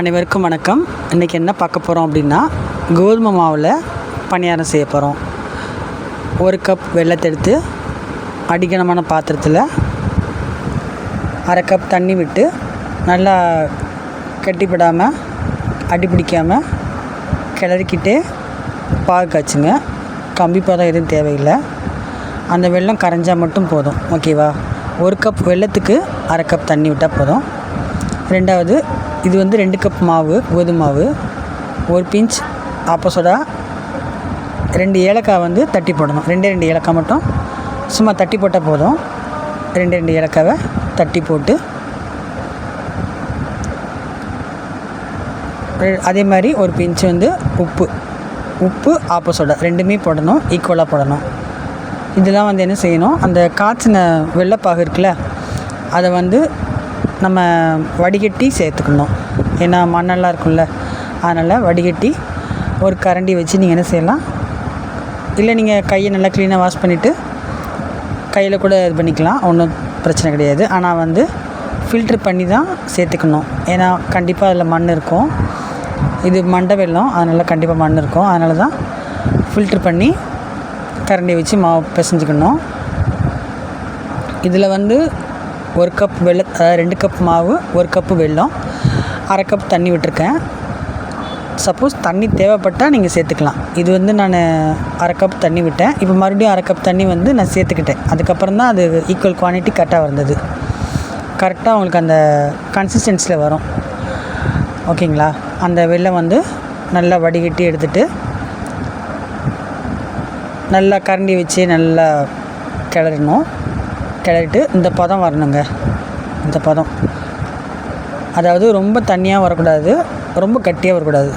அனைவருக்கும் வணக்கம். இன்றைக்கி என்ன பார்க்க போகிறோம் அப்படின்னா கோதுமை மாவில் பணியாரம் செய்ய போகிறோம் ஒரு கப் வெள்ளத்தை எடுத்து அடிக்கணமான பாத்திரத்தில் அரை கப் தண்ணி விட்டு நல்லா கட்டிப்படாமல் அடி பிடிக்காமல் கிளறிக்கிட்டே பாகு காய்ச்சுங்க. கம்பி பதம் எதுவும் தேவையில்லை. அந்த வெள்ளம் கரைஞ்சால் மட்டும் போதும். ஓகேவா ஒரு கப் வெல்லத்துக்கு அரை கப் தண்ணி விட்டால் போதும். ரெண்டாவது இது வந்து ரெண்டு கப் மாவு கோதுமை மாவு ஒரு பிஞ்ச் ஆப்போசோடா ரெண்டு ஏலக்காய் வந்து தட்டி போடணும். ரெண்டே ரெண்டு ஏலக்காய் மட்டும். சும்மா தட்டி போட்டால் போதும். ரெண்டு ரெண்டு ஏலக்காவை தட்டி போட்டு அதே மாதிரி ஒரு பிஞ்ச் வந்து உப்பு. உப்பு ஆப்போசோடா ரெண்டுமே போடணும். ஈக்குவலாக போடணும். இதெல்லாம் வந்து என்ன செய்யணும்? அந்த காய்ச்சின வெள்ளைப்பாகு இருக்குல்ல அதை வந்து நம்ம வடிகட்டி சேர்த்துக்கணும். ஏன்னா மண்ணெல்லாம் இருக்கும்ல அதனால் வடிகட்டி ஒரு கரண்டி வச்சு நீங்கள் என்ன செய்யலாம்? இல்லை நீங்கள் கையை நல்லா க்ளீனாக வாஷ் பண்ணிவிட்டு கையில் கூட இது பண்ணிக்கலாம் ஒன்றும் பிரச்சனை கிடையாது. ஆனால் வந்து ஃபில்ட்ரு பண்ணி தான் சேர்த்துக்கணும். ஏன்னா கண்டிப்பாக அதில் மண் இருக்கும். இது மண்டை வெள்ளம் அதனால் கண்டிப்பாக மண் இருக்கும். அதனால தான் ஃபில்ட்ரு பண்ணி கரண்டி வச்சு மாவு பிசைஞ்சுக்கணும். இதில் வந்து ஒரு கப் வெள்ள அதாவது ரெண்டு கப் மாவு ஒரு கப்பு வெல்லம் அரை கப் தண்ணி விட்டுருக்கேன். சப்போஸ் தண்ணி தேவைப்பட்டால் நீங்கள் சேர்த்துக்கலாம். இது வந்து நான் அரை கப் தண்ணி விட்டேன். இப்போ மறுபடியும் அரை கப் தண்ணி வந்து நான் சேர்த்துக்கிட்டேன். அதுக்கப்புறம் தான் அது ஈக்குவல் குவான்டிட்டி கரெக்டாக வந்தது. கரெக்டாக உங்களுக்கு அந்த கன்சிஸ்டன்சியில் வரும். ஓகேங்களா அந்த வெள்ளம் வந்து நல்லா வடிகட்டி எடுத்துட்டு நல்லா கரண்டி வச்சு நல்லா கிளறணும். கிளறிட்டு இந்த பதம் வரணுங்க. இந்த பதம். அதாவது ரொம்ப தண்ணியாக வரக்கூடாது ரொம்ப கட்டியாக வரக்கூடாது.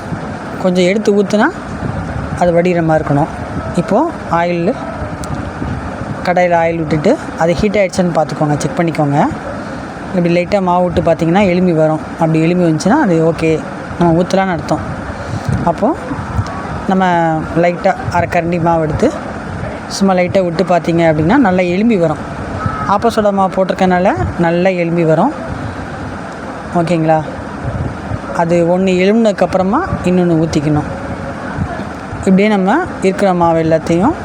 கொஞ்சம் எடுத்து ஊற்றுனா அது வடிகிற மாதிரி இருக்கணும். இப்போது ஆயில் கடையில் ஆயில் விட்டுட்டு அது ஹீட் ஆகிடுச்சுன்னு பார்த்துக்கோங்க செக் பண்ணிக்கோங்க. இப்படி லைட்டாக மாவு விட்டு பார்த்தீங்கன்னா எலும்பி வரும். அப்படி எலும்பி வந்துச்சுன்னா அது ஓகே நம்ம ஊற்றலான்னு அர்த்தம். அப்போது நம்ம லைட்டாக அரை கரண்டி மாவு எடுத்து சும்மா லைட்டாக விட்டு பார்த்திங்க அப்படின்னா நல்லா எலும்பி வரும். ஆப்போசோட மாவு போட்டிருக்கனால நல்லா எலும்பி வரும். ஓகேங்களா? அது ஒன்று எலும்பினதுக்கப்புறமா இன்னொன்று ஊற்றிக்கணும் இப்படியே நம்ம இருக்கிற மாவு எல்லாத்தையும்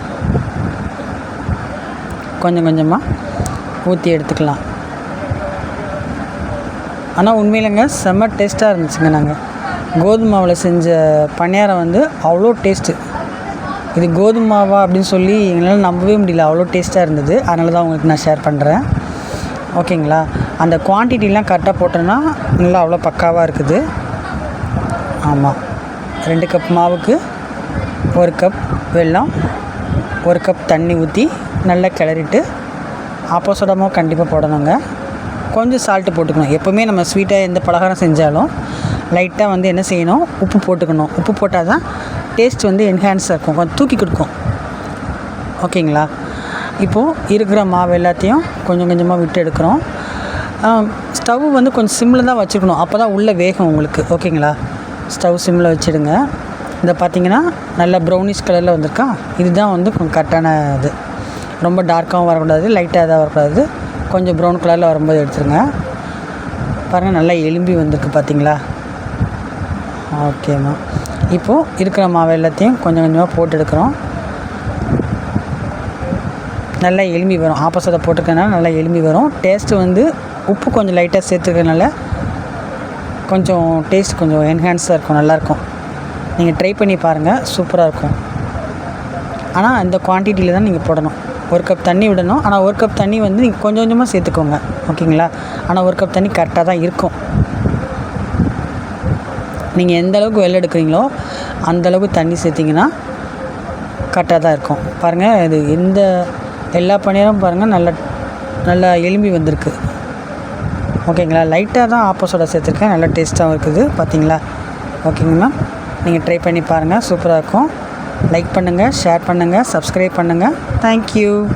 கொஞ்சம் கொஞ்சமாக ஊற்றி எடுத்துக்கலாம். ஆனால் உண்மையிலங்க செம்ம டேஸ்ட்டாக இருந்துச்சுங்க நாங்கள் கோதுமாவில் செஞ்ச பணியாரம் வந்து அவ்வளோ டேஸ்ட்டு இது கோதுமை மாவா அப்படின்னு சொல்லி எங்களால் நம்பவே முடியல. அவ்வளோ டேஸ்ட்டாக இருந்தது. அதனால தான் உங்களுக்கு நான் ஷேர் பண்ணுறேன் ஓகேங்களா அந்த குவான்டிட்டிலாம் கரெக்டாக போட்டோன்னா நல்லா அவ்வளோ பக்காவாக இருக்குது. ஆமாம் ரெண்டு கப் மாவுக்கு ஒரு கப் வெல்லம் ஒரு கப் தண்ணி ஊற்றி நல்லா கிளறிட்டு ஆப்போசிட்டமாக கண்டிப்பாக போடணுங்க. கொஞ்சம் சால்ட்டு போட்டுக்கணும். எப்போவுமே நம்ம ஸ்வீட்டாக எந்த பலகாரம் செஞ்சாலும் லைட்டாக வந்து என்ன செய்யணும்? உப்பு போட்டுக்கணும். உப்பு போட்டால் தான் டேஸ்ட் வந்து என்ஹான்ஸாக இருக்கும். கொஞ்சம் தூக்கி கொடுக்கும். ஓகேங்களா? இப்போது இருக்கிற மாவு எல்லாத்தையும் கொஞ்சம் கொஞ்சமாக விட்டு எடுக்கிறோம். ஸ்டவ் வந்து கொஞ்சம் சிம்மில் தான் வச்சுக்கணும். அப்போ தான் உள்ளே வேகம் உங்களுக்கு. ஓகேங்களா? ஸ்டவ் சிம்மில் வச்சுடுங்க. இந்த பார்த்தீங்கன்னா நல்லா ப்ரௌனிஷ் கலரில் வந்திருக்கா? இதுதான் வந்து கொஞ்சம் கரெக்டான இது. ரொம்ப டார்க்காகவும் வரக்கூடாது லைட்டாக இதாக வரக்கூடாது. கொஞ்சம் ப்ரௌன் கலரில் வரும்போது எடுத்துருங்க. பாருங்கள் நல்லா எலும்பி வந்திருக்கு பார்த்தீங்களா? ஓகேம்மா இப்போது இருக்கிற மாவு எல்லாத்தையும் கொஞ்சம் கொஞ்சமாக போட்டு எடுக்கிறோம் நல்லா எலும்பி வரும். ஆப்போசிட்டை போட்டுருக்கனால நல்லா எலும்பி வரும். டேஸ்ட்டு வந்து உப்பு கொஞ்சம் லைட்டாக சேர்த்துக்கிறதுனால கொஞ்சம் டேஸ்ட் கொஞ்சம் என்ஹான்ஸாக இருக்கும். நல்லாயிருக்கும் நீங்கள் ட்ரை பண்ணி பாருங்கள் சூப்பராக இருக்கும். ஆனால் அந்த குவான்டிட்டியில் தான் நீங்கள் போடணும். ஒரு கப் தண்ணி விடணும். ஆனால் ஒரு கப் தண்ணி வந்து நீங்கள் கொஞ்சம் கொஞ்சமாக சேர்த்துக்கோங்க. ஓகேங்களா? ஆனால் ஒரு கப் தண்ணி கரெக்டாக தான் இருக்கும். நீங்கள் எந்த அளவுக்கு வெள்ளை எடுக்கிறீங்களோ அந்தளவுக்கு தண்ணி சேர்த்திங்கன்னா கரெக்டாக தான் இருக்கும். பாருங்கள் இது எந்த எல்லா பணியாரும் பாருங்கள் நல்லா நல்லா எலும்பி வந்திருக்கு. ஓகேங்களா? லைட்டாக தான் ஆப்போசோட சேர்த்துருக்கேன். நல்லா டேஸ்ட்டாகவும் இருக்குது. பார்த்தீங்களா ஓகேங்க மேம் நீங்கள் ட்ரை பண்ணி பாருங்கள் சூப்பராக இருக்கும். லைக் பண்ணுங்கள் ஷேர் பண்ணுங்கள் சப்ஸ்கிரைப் பண்ணுங்கள் தேங்க்யூ